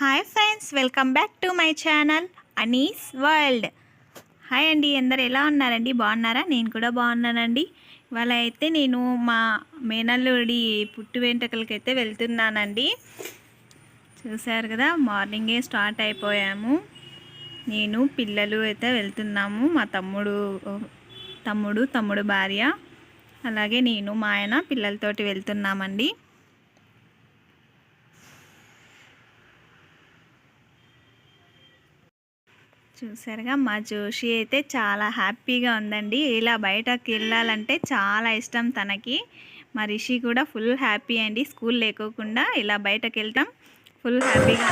Hi friends welcome back to my channel Anees world hi అండి అందరు ఎలా ఉన్నారండి? బాగున్నారా? నేను కూడా బాగున్నానండి. ఇవాళ అయితే నేను మా మేనల్లుడి పుట్టు వెంట్రుకలకి అయితే వెళ్తున్నానండి. చూశారు కదా మార్నింగే స్టార్ట్ అయిపోయాము. నేను పిల్లలు అయితే వెళ్తున్నాము. మా తమ్ముడు తమ్ముడు తమ్ముడు భార్య. అలాగే నేను మా ఆయన పిల్లలతోటి వెళ్తున్నామండి. చూసారుగా మా జోషి అయితే చాలా హ్యాపీగా ఉందండి. ఇలా బయటకు వెళ్ళాలంటే చాలా ఇష్టం తనకి. మా రిషి కూడా ఫుల్ హ్యాపీ అండి. స్కూల్ లేకోకుండా ఇలా బయటకు వెళ్తాం. ఫుల్ హ్యాపీగా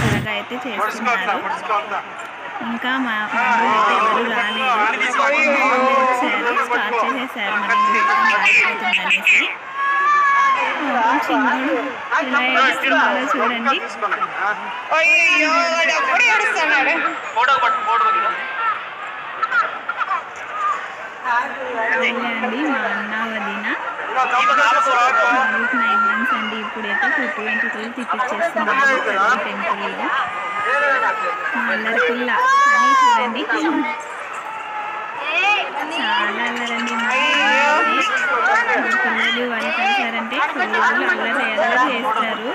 త్వరగా అయితే చేస్తున్నారు ఇంకా మా ఎవరు రాలేదు. స్టార్ట్ చేసేసారు మరి ఇంకా అయిపోతుందనేసి పాపం చిన్నోడు ఇలా ఏడుస్తున్నాడో చూడండి. వెళ్ళండి మా అన్న వదిన. నైన్ మంత్స్ అండి. ఇప్పుడైతే పుట్టు వెంట్రుకలు తిప్పించేస్తున్నారు టెంపుల్లో మా అల్లరి పిల్ల అని చూడండి చాలా అల్లరండి మా పిల్లలు. వాళ్ళు కలిసారంటే ఫుల్ అల్లరి అల్లరి చేస్తారు.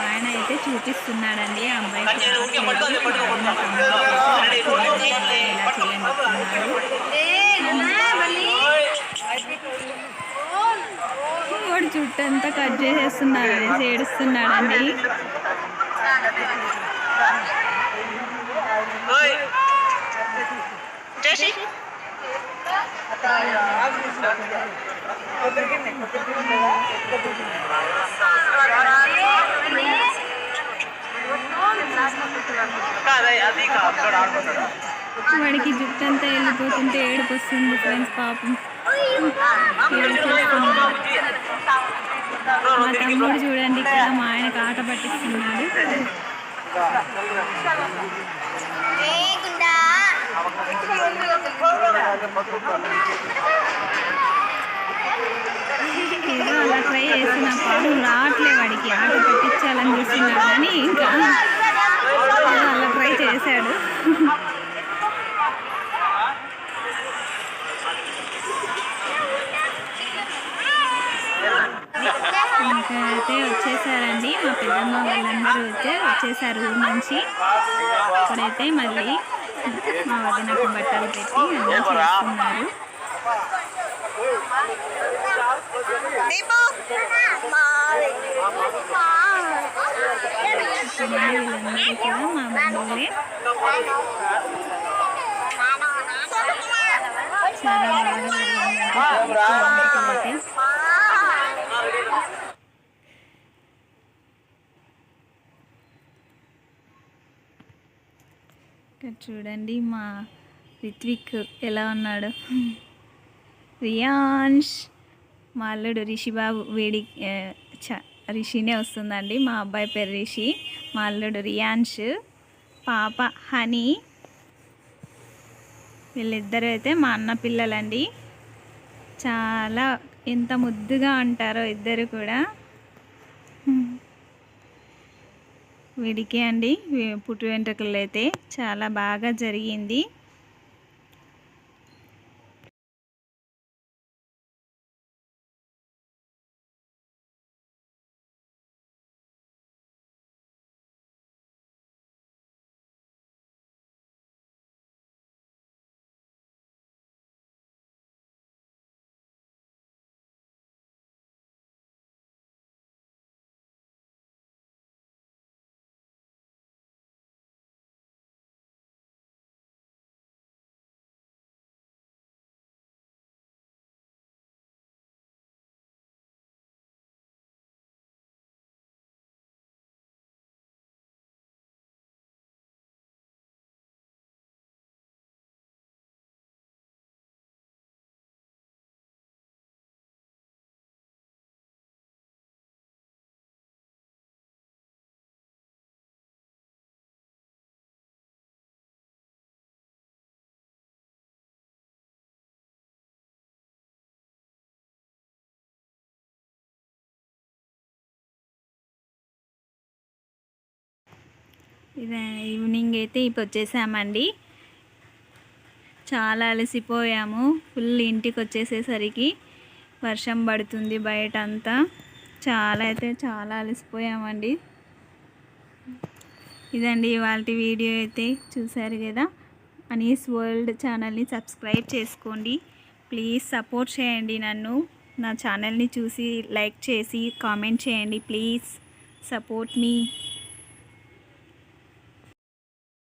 ఆయన అయితే చూపిస్తున్నాడండి ఆ అమ్మాయి ఇలా వాడు చుట్టంతా కట్ చేసేస్తున్నాడు అనేసి ఏడుస్తున్నాడండి జోషి వాడికి జుట్టు అంతా వెళ్ళిపోతుంటే ఏడుపు వస్తుంది ఫ్రెండ్స్ పాపం. మా తమ్ముడు చూడండి ఇక్కడ మా ఆయనకు ఆట పట్టిస్తున్నాడు. ఏదో అలా ట్రై చేసిన పాపం రావట్లే వాడికి. ఆట పట్టించాలని చూస్తున్నాడు కానీ ఇంకా అలా ట్రై చేశాడు. అక్కడ అయితే వచ్చేసారండి మా పెద్దమ్మ వాళ్ళందరూ అయితే వచ్చేసారు ఊరు నుంచి ఇప్పుడైతే మళ్ళీ మా వదినకు బట్టలు పెట్టి అన్నీ చేస్తున్నారు వీళ్ళందరూ కూడా మా బంధువులే చాలా బాగా జరిగిందండి అయితే ఇక్కడ చూడండి మా రిత్విక్ ఎలా ఉన్నాడు? రియాన్ష్ మా అల్లుడు రిషిబాబు వేడి చ రిషినే వస్తుందండి. మా అబ్బాయి పేరు రిషి మా అల్లుడు రియాన్ష్ పాప హనీ. వీళ్ళిద్దరూ అయితే మా అన్న పిల్లలండి. చాలా ఎంత ముద్దుగా ఉంటారో ఇద్దరు కూడా. వీడికి అండి. పుట్టు వెంట్రుకలు అయితే చాలా బాగా జరిగింది. ఈవినింగ్ అయితే ఇప్పుడు వచ్చేసామండి. చాలా అలసిపోయాము. ఫుల్ ఇంటికి వచ్చేసేసరికి వర్షం పడుతుంది బయట అంతా చాలా అయితే చాలా అలసిపోయామండి. ఇదండి ఇవాళ వీడియో అయితే చూశారు కదా. అనీస్ వరల్డ్ ఛానల్ని సబ్స్క్రైబ్ చేసుకోండి. ప్లీజ్ సపోర్ట్ చేయండి నన్ను. నా ఛానల్ని చూసి లైక్ చేసి కామెంట్ చేయండి. Please support me.